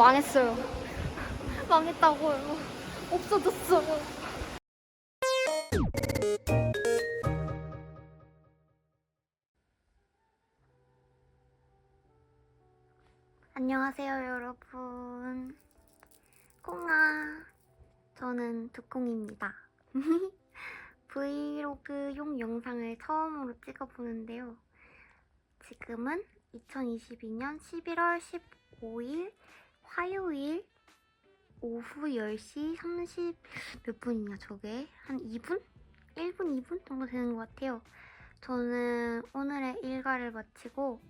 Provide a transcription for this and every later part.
망했어요. 망했다고요. 없어졌어요. 안녕하세요, 여러분. 콩아. 저는 두콩입니다. 브이로그용 영상을 처음으로 찍어보는데요. 지금은 2022년 11월 15일 화요일 오후 10시 30 몇 분이냐 저게? 한 2분? 1분, 2분 정도 되는 것 같아요. 저는 오늘의 일과를 마치고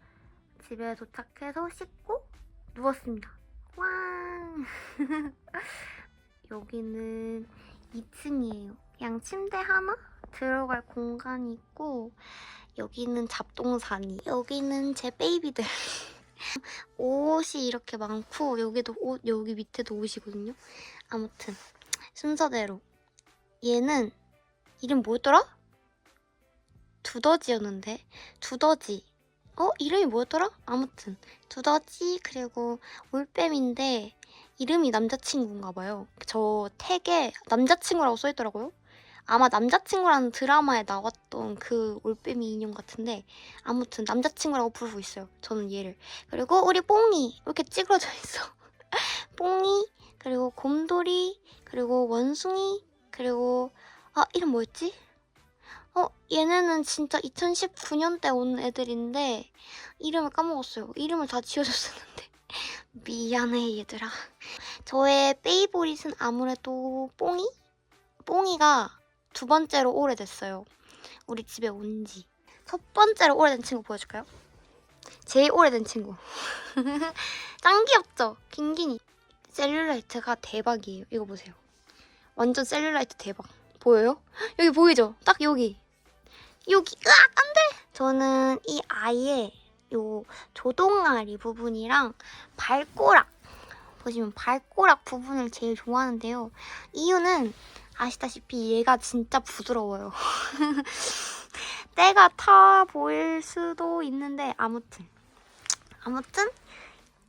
집에 도착해서 씻고 누웠습니다. 왕! 여기는 2층이에요. 그냥 침대 하나 들어갈 공간이 있고 여기는 잡동사니 여기는 제 베이비들 옷이 이렇게 많고 여기도 옷 여기 밑에도 옷이거든요. 아무튼 순서대로 얘는 이름 뭐였더라? 두더지였는데 두더지 어 이름이 뭐였더라? 아무튼 두더지 그리고 올빼미인데 이름이 남자친구인가 봐요. 저 택에 남자친구라고 써있더라고요. 아마 남자친구라는 드라마에 나왔던 그 올빼미 인형 같은데 아무튼 남자친구라고 부르고 있어요. 저는 얘를. 그리고 우리 뽕이 이렇게 찌그러져 있어. 뽕이 그리고 곰돌이 그리고 원숭이 그리고 아 이름 뭐였지? 어 얘네는 진짜 2019년 때 온 애들인데 이름을 까먹었어요. 이름을 다 지어줬었는데 미안해 얘들아. 저의 페이보릿은 아무래도 뽕이? 뽕이가 두 번째로 오래됐어요. 우리 집에 온 지. 첫 번째로 오래된 친구 보여줄까요? 제일 오래된 친구. 짱 귀엽죠? 긴긴이. 셀룰라이트가 대박이에요. 이거 보세요. 완전 셀룰라이트 대박. 보여요? 여기 보이죠? 딱 여기. 여기. 으악! 안 돼! 저는 이 아이의 요 조동아리 부분이랑 발꼬락 보시면 발꼬락 부분을 제일 좋아하는데요. 이유는 아시다시피 얘가 진짜 부드러워요. 때가 타 보일 수도 있는데 아무튼 아무튼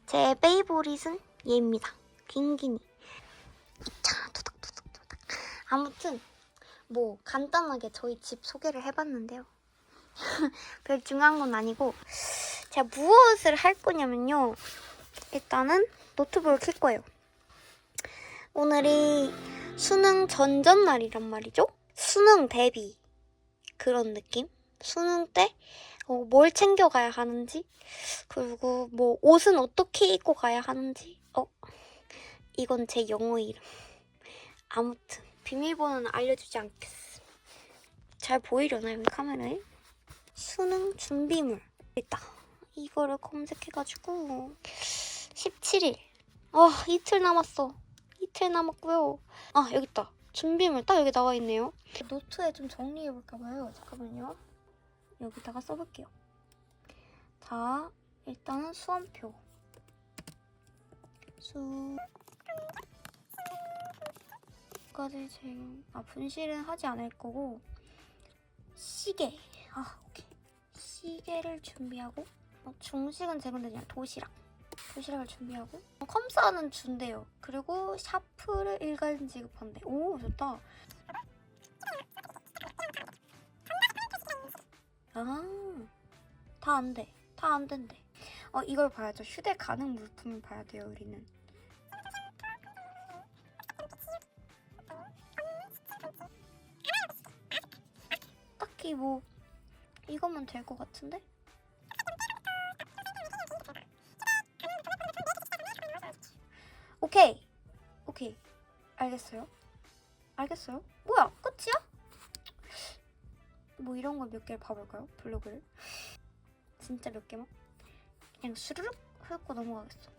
제 페이보릿은 얘입니다. 긴기니. 자, 도닥도닥도닥. 아무튼 뭐 간단하게 저희 집 소개를 해봤는데요. 별 중요한 건 아니고 제가 무엇을 할 거냐면요. 일단은 노트북을 켤 거예요. 오늘이 수능 전전날이란 말이죠. 수능 대비 그런 느낌? 수능 때 어, 뭘 챙겨가야 하는지 그리고 뭐 옷은 어떻게 입고 가야 하는지 어 이건 제 영어 이름 아무튼 비밀번호는 알려주지 않겠습니다. 잘 보이려나요 여기 카메라에? 수능 준비물 있다. 이거를 검색해가지고 17일. 아 이틀 남았어. 이틀 남았고요. 아 여기 있다. 준비물 딱 여기 나와 있네요. 노트에 좀 정리해 볼까 봐요. 잠깐만요. 여기다가 써볼게요. 자 일단은 수험표. 수. 까지 지금 아 분실은 하지 않을 거고 시계. 아 오케이. 시계를 준비하고 어, 중식은 제 건데 그냥 도시락 도시락을 준비하고. 어, 컴사는 준대요. 그리고 샤프를 일간 지급한대. 오 좋다. 아다 안 돼. 다 안 된대. 어 이걸 봐야죠. 휴대 가능 물품을 봐야 돼요 우리는. 딱히 뭐 이거면 될 것 같은데? 오케이. 오케이. 알겠어요. 알겠어요. 뭐야? 끝이야? 뭐 이런 거 몇 개를 봐볼까요? 블로그를. 진짜 몇 개만? 그냥 수르륵 훑고 넘어가겠어.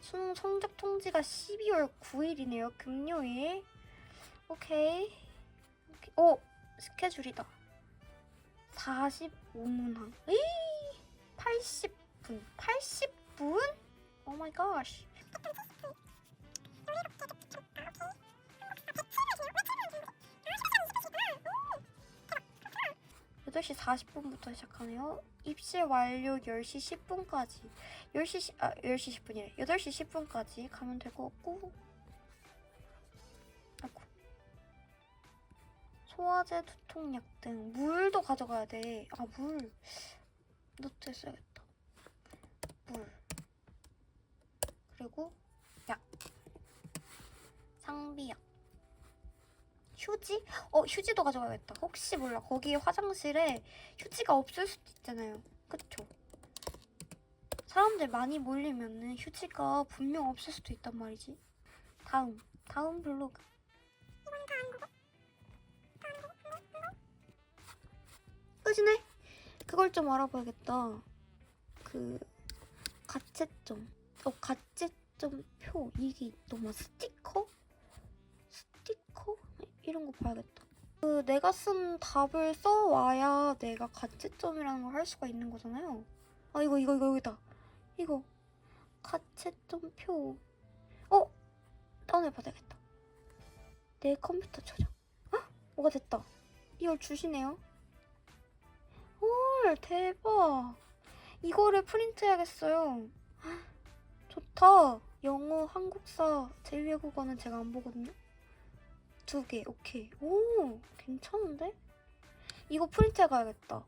수능 성적 통지가 12월 9일이네요. 금요일. 오케이. 오케이. 오! 스케줄이다. 45문항. 에이! 80분. 80분? 오 마이 갓. 8시 40분부터 시작하네요. 입실 완료 10시 10분까지. 10시, 10, 아, 10시 10분이래. 8시 10분까지 가면 될 것 같고. 아이고. 소화제, 두통약 등 물도 가져가야 돼. 아, 물. 노트에 써야겠다. 물. 그리고 약. 휴지? 어, 휴지도 가져가야겠다. 혹시 몰라. 거기 화장실에 휴지가 없을 수도 있잖아요. 그쵸? 사람들 많이 몰리면은 휴지가 분명 없을 수도 있단 말이지. 다음. 다음 블로그. 끝이네? 그걸 좀 알아봐야겠다. 그, 가채점. 어, 가채점 표. 이게 있더만 스티커? 이런 거 봐야겠다. 그 내가 쓴 답을 써와야 내가 가채점이라는 걸 할 수가 있는 거잖아요. 아 이거 이거 이거 여기다. 이거 가채점 표. 어? 다운해봐야겠다. 내 컴퓨터 저장. 헉! 뭐가 됐다. 이걸 주시네요. 헐 대박. 이거를 프린트해야겠어요. 헉, 좋다. 영어, 한국사, 제2외국어는 제가 안 보거든요. 두 개, 오케이. 오, 괜찮은데? 이거 프린트해 가야겠다.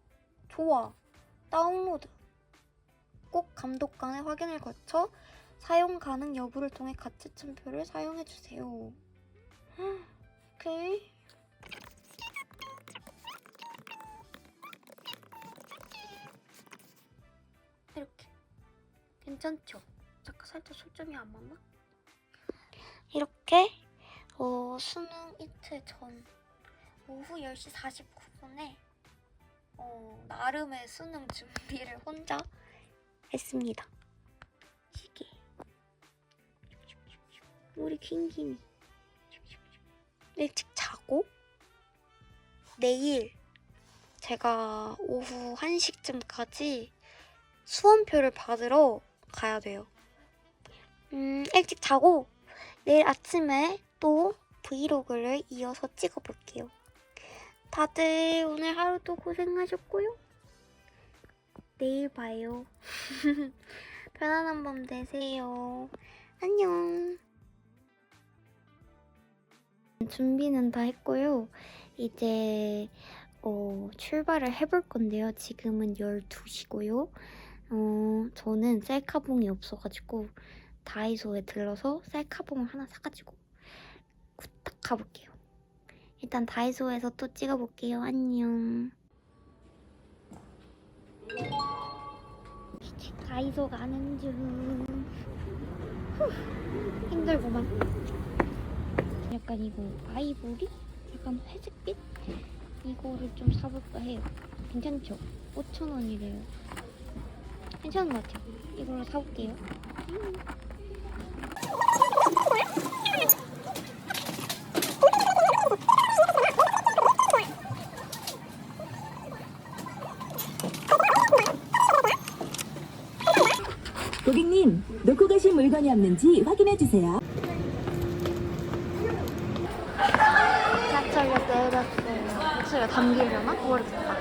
좋아. 다운로드. 꼭 감독관의 확인을 거쳐 사용 가능 여부를 통해 가채점표를 사용해 주세요. 오케이. 이렇게. 괜찮죠? 잠깐 살짝 초점이 안 맞나? 이렇게 어, 수능 이틀 전 오후 10시 49분에 어, 나름의 수능 준비를 혼자 했습니다. 시계. 우리 킹김이. 일찍 자고 내일 제가 오후 1시쯤까지 수험표를 받으러 가야 돼요. 음, 일찍 자고 내일 아침에 또 브이로그를 이어서 찍어볼게요. 다들 오늘 하루도 고생하셨고요. 내일 봐요. 편안한 밤 되세요. 안녕. 준비는 다 했고요. 이제 어, 출발을 해볼 건데요. 지금은 12시고요. 어, 저는 셀카봉이 없어가지고 다이소에 들러서 셀카봉을 하나 사가지고 후딱 가볼게요. 일단 다이소에서 또 찍어볼게요. 안녕. 다이소 가는 중. 후, 힘들구만. 약간 이거 아이보리? 약간 회색빛? 이거를 좀 사볼까 해요. 괜찮죠? 5,000원이래요. 괜찮은 것 같아요. 이걸로 사볼게요. 고객님, 놓고 물건이 없는지 확인해 주세요. 지하철역 내렸어요. 목소리가 담기려나? 모르겠다.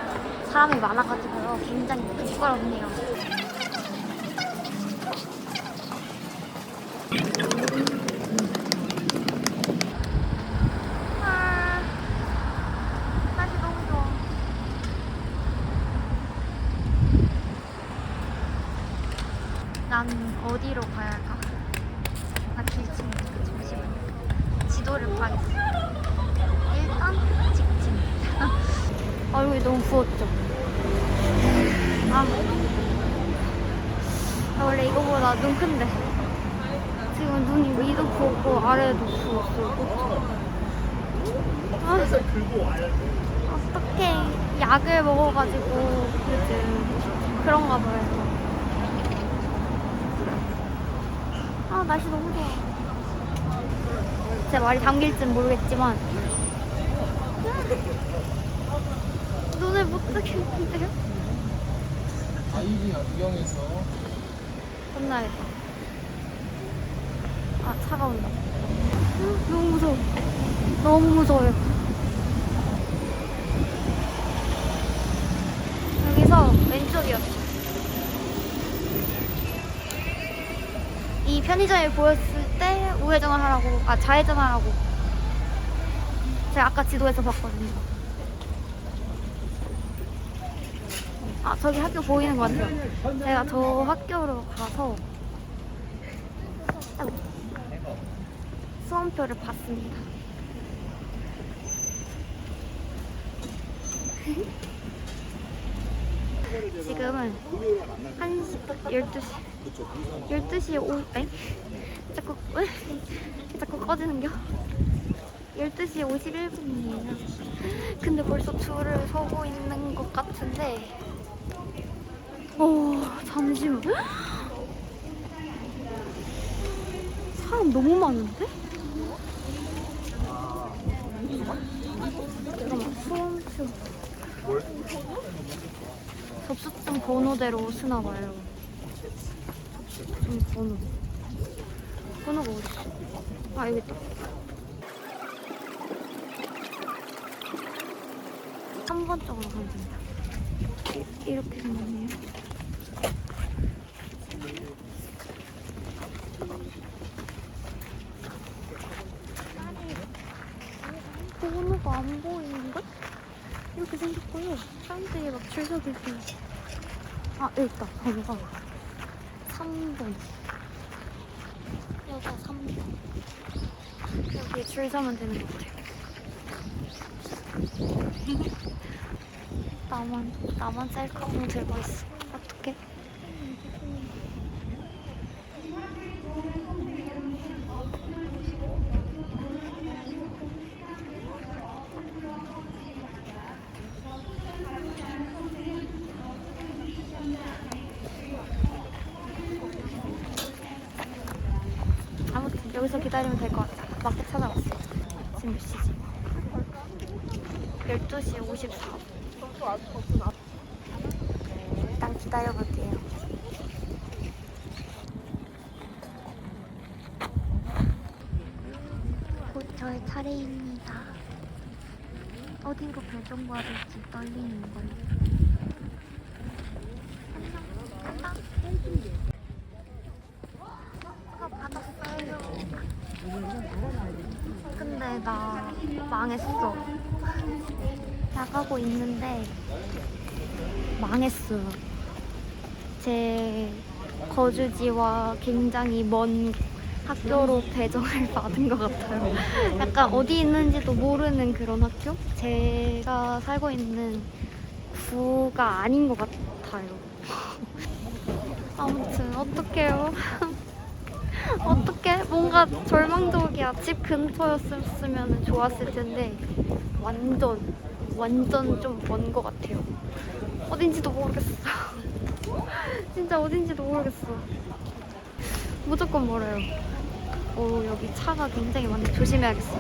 사람이 많아가지고요. 굉장히 부끄럽네요. 아, 날씨 너무 좋아. 난 어디로 가야 할까? 나 길치 모르겠어. 잠시만요. 지도를 봐야겠어. 일단 직진. 얼굴이 너무 부었죠? 아. 아, 원래 이거보다 눈 큰데. 지금 눈이 위도 부었고 아래도 부었어. 아, 어떡해. 약을 먹어가지고 요즘 그런가 봐요. 아 날씨 너무 좋아. 제 말이 담길진 모르겠지만 눈을 못 뜨겠는데요? 아이비 안경에서 혼나야겠다. 아, 차가 온다. 음, 너무 무서워. 너무 무서워요. 어디였어? 이 편의점에 보였을 때 우회전을 하라고, 아 좌회전하라고. 제가 아까 지도에서 봤거든요. 아 저기 학교 보이는 것 같아요. 제가 저 학교로 가서 수험표를 봤습니다. 지금은 1시, 12시, 12시에 5, 에? 자꾸, 왜? 자꾸 꺼지는겨? 12시 51분이에요. 근데 벌써 줄을 서고 있는 것 같은데. 오, 잠시만. 사람 너무 많은데? 잠깐만, 수험표. 접수증 번호대로 쓰나 봐요. 접수증 번호. 번호가 어딨어? 아, 여기 있다. 3번 쪽으로 가면. 이- 이렇게 생겼네요. 번호가 안 보이는데? 이렇게 생겼고요. 사람들이 막줄 서고 있어요. 아, 여기 있다. 번호가. 3번. 여기가 3번. 여기 줄 서면 되는 것 같아요. 나만, 나만 셀카봉 들고 있어. 어떡해? 아무튼 여기서 기다리면 될 것 같아. 마켓 찾아봤어. 지금 몇 시지? 12시 54분. 일단 기다려볼게요. 곧 저의 차례입니다. 어디로 배정받을지 떨리는 걸. 안녕. 간다. 아, 받았어요. 근데 나 망했어. 나가고 있는데 망했어요. 제 거주지와 굉장히 먼 학교로 배정을 받은 것 같아요. 약간 어디 있는지도 모르는 그런 학교? 제가 살고 있는 구가 아닌 것 같아요. 아무튼 어떡해요. 어떡해? 뭔가 절망적이야. 집 근처였으면 좋았을 텐데 완전 완전 좀 먼 것 같아요. 어딘지도 모르겠어. 진짜 어딘지도 모르겠어. 무조건 멀어요. 오 여기 차가 굉장히 많네. 조심해야겠어.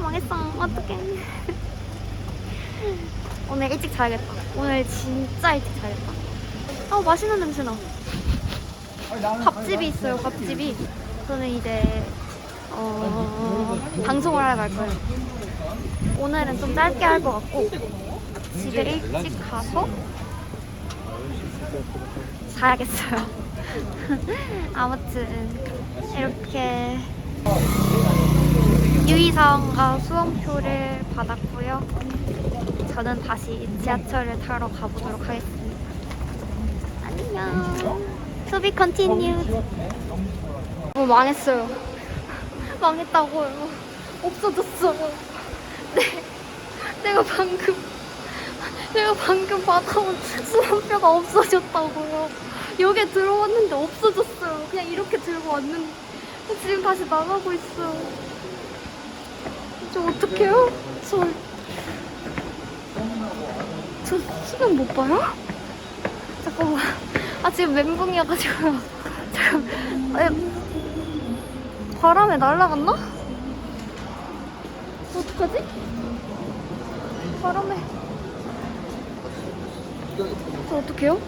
망했어. 어떡해. 오늘 일찍 자야겠다. 오늘 진짜 일찍 자야겠다. 아 맛있는 냄새 나. 밥집이 있어요. 밥집이. 저는 이제 어, 방송을 하러 갈 거예요. 오늘은 좀 짧게 할 것 같고 집에 일찍 가서 자야겠어요. 아무튼 이렇게 유의사항과 수험표를 받았고요. 저는 다시 지하철을 타러 가보도록 하겠습니다. 안녕. Be continued. 어, 망했어요. 망했다고요. 없어졌어요. 네. 내가 방금 내가 방금 받아온 수험표가 없어졌다고요. 여기에 들어왔는데 없어졌어요. 그냥 이렇게 들고 왔는데 지금 다시 나가고 있어요. 저 어떡해요? 저, 저 수능 못 봐요? 잠깐만. 아 지금 멘붕이어가지고요. 잠깐. 에, 바람에 날아갔나? 어떡하지? 바람에. 저 어떡해요?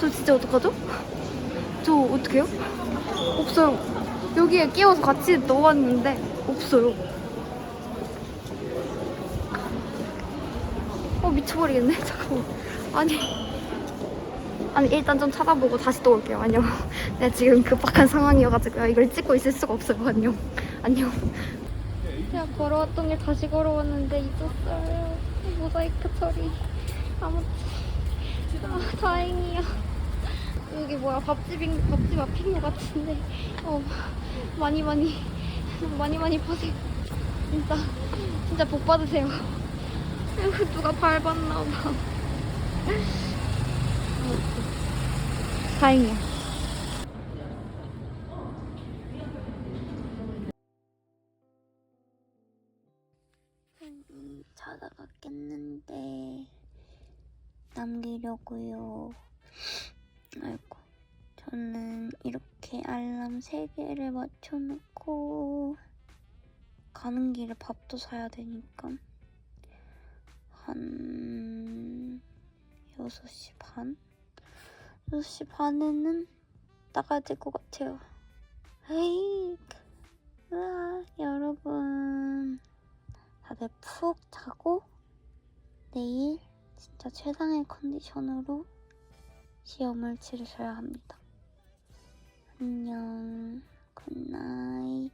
저 진짜 어떡하죠? 저 어떡해요? 없어요. 여기에 끼워서 같이 넣어왔는데 없어요. 어, 미쳐버리겠네. 잠깐만. 아니. 아니 일단 좀 찾아보고 다시 또 올게요. 안녕. 내가 지금 급박한 상황이어가지고 이걸 찍고 있을 수가 없어요. 안녕. 안녕. 제가 걸어왔던 길 다시 걸어왔는데 잊었어요. 모자이크 처리. 아무튼 아, 다행이야. 여기 뭐야 밥집인 밥집 앞인 것 같은데 어 많이 많이 많이 많이 파세요. 진짜 진짜 복 받으세요. 누가 밟았나 봐. 다행이야. 음, 자다가 깼는데 남기려고요. 아이고, 저는 이렇게 알람 3개를 맞춰놓고 가는 길에 밥도 사야 되니까 한 6시 반? 6시 반에는 나가야 될 것 같아요. 에이, 으아, 여러분. 다들 푹 자고 내일 진짜 최상의 컨디션으로 시험을 치르셔야 합니다. 안녕, 굿나잇.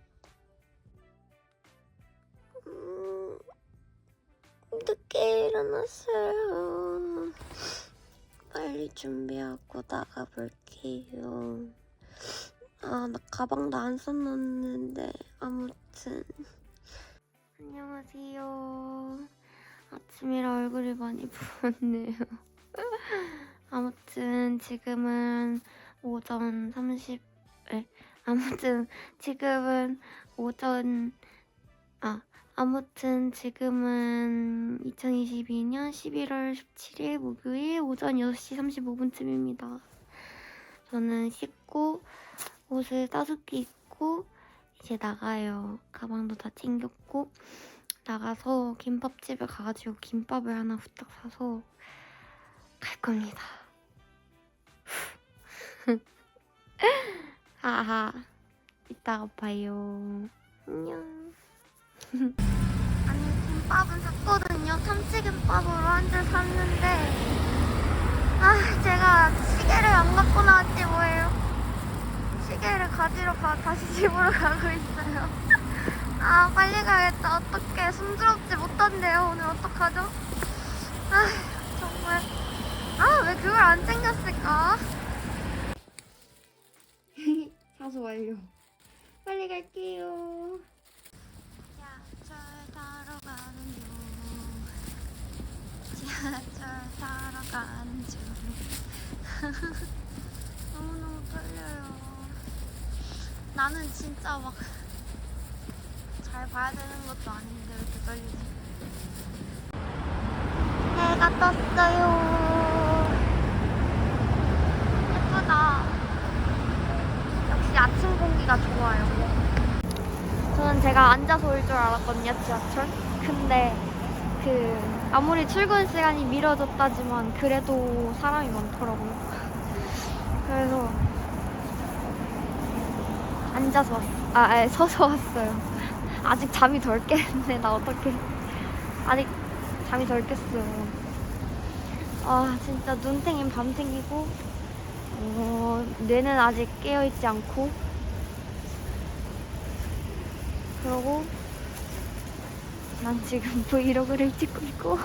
음, 늦게 일어났어요. 빨리 준비하고 나가볼게요. 아, 나 가방도 안 써놨는데, 아무튼. 안녕하세요. 아침이라 얼굴이 많이 부었네요. 아무튼 지금은 오전 30, 에, 아무튼 지금은 오전, 아, 아무튼 지금은 2022년 11월 17일 목요일 오전 6시 35분쯤입니다. 저는 씻고 옷을 따숩게 입고 이제 나가요. 가방도 다 챙겼고 나가서 김밥집에 가가지고 김밥을 하나 후딱 사서 갈 겁니다. 하하 이따가 봐요. 안녕. 아니 김밥은 샀거든요. 참치김밥으로 한 줄 샀는데 아 제가 시계를 안 갖고 나왔지 뭐예요. 시계를 가지러 가 다시 집으로 가고 있어요. 아 빨리 가야겠다. 어떡해 숨스럽지 못한데요. 오늘 어떡하죠? 아 정말 아 왜 그걸 안 챙겼을까? 사수 완료. 빨리 갈게요. 타러 가는 중. 지하철 타러 가는 중. 너무너무 떨려요. 나는 진짜 막 잘 봐야 되는 것도 아닌데 왜 이렇게 떨리지? 해가 떴어요. 예쁘다. 역시 아침 공기가 좋아요. 저는 제가 앉아서 올 줄 알았거든요, 지하철. 근데 그 아무리 출근 시간이 미뤄졌다지만 그래도 사람이 많더라고요. 그래서 앉아서 왔, 아, 아니, 서서 왔어요. 아직 잠이 덜 깼는데 나 어떡해. 아직 잠이 덜 깼어요. 아 진짜 눈탱이는 밤탱이고 어, 뇌는 아직 깨어있지 않고 그러고 난 지금 브이로그를 찍고 있고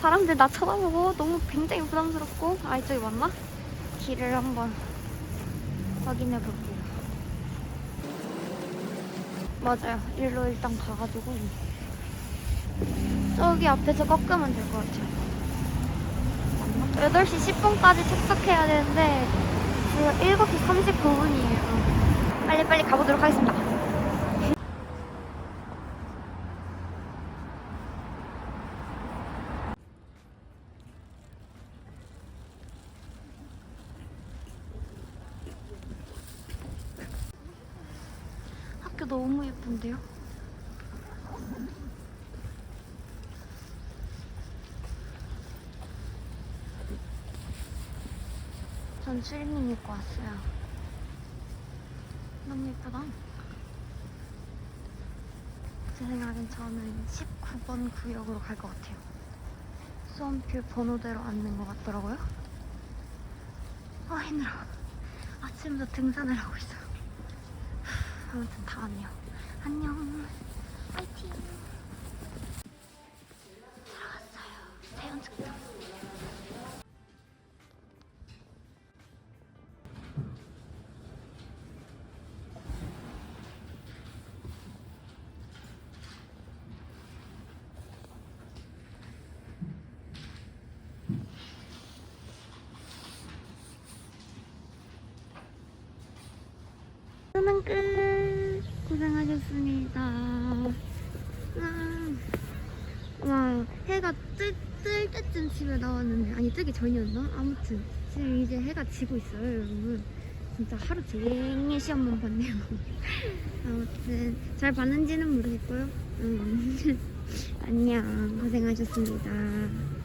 사람들 나 쳐다보고 너무 굉장히 부담스럽고 아 이쪽이 맞나? 길을 한번 확인해 볼게요 맞아요 일로 일단 가가지고 저기 앞에서 꺾으면 될 것 같아요 8시 10분까지 착석해야 되는데 지금 7시 39분이에요. 빨리빨리 가보도록 하겠습니다. 학교 너무 예쁜데요? 전 추리닝 입고 왔어요. 너무 예쁘다. 제 생각엔 저는 19번 구역으로 갈 것 같아요. 수험표 번호대로 앉는 것 같더라고요. 아 힘들어. 아침부터 등산을 하고 있어요. 아무튼 다 왔네요. 안녕. 파이팅. 수능 끝. 고생하셨습니다. 아, 와, 해가 뜰, 뜰 때쯤 집에 나왔는데, 아니, 뜨기 전이었나? 아무튼, 지금 이제 해가 지고 있어요, 여러분. 진짜 하루 종일 시험만 봤네요. 아무튼, 잘 봤는지는 모르겠고요. 음. 안녕. 고생하셨습니다.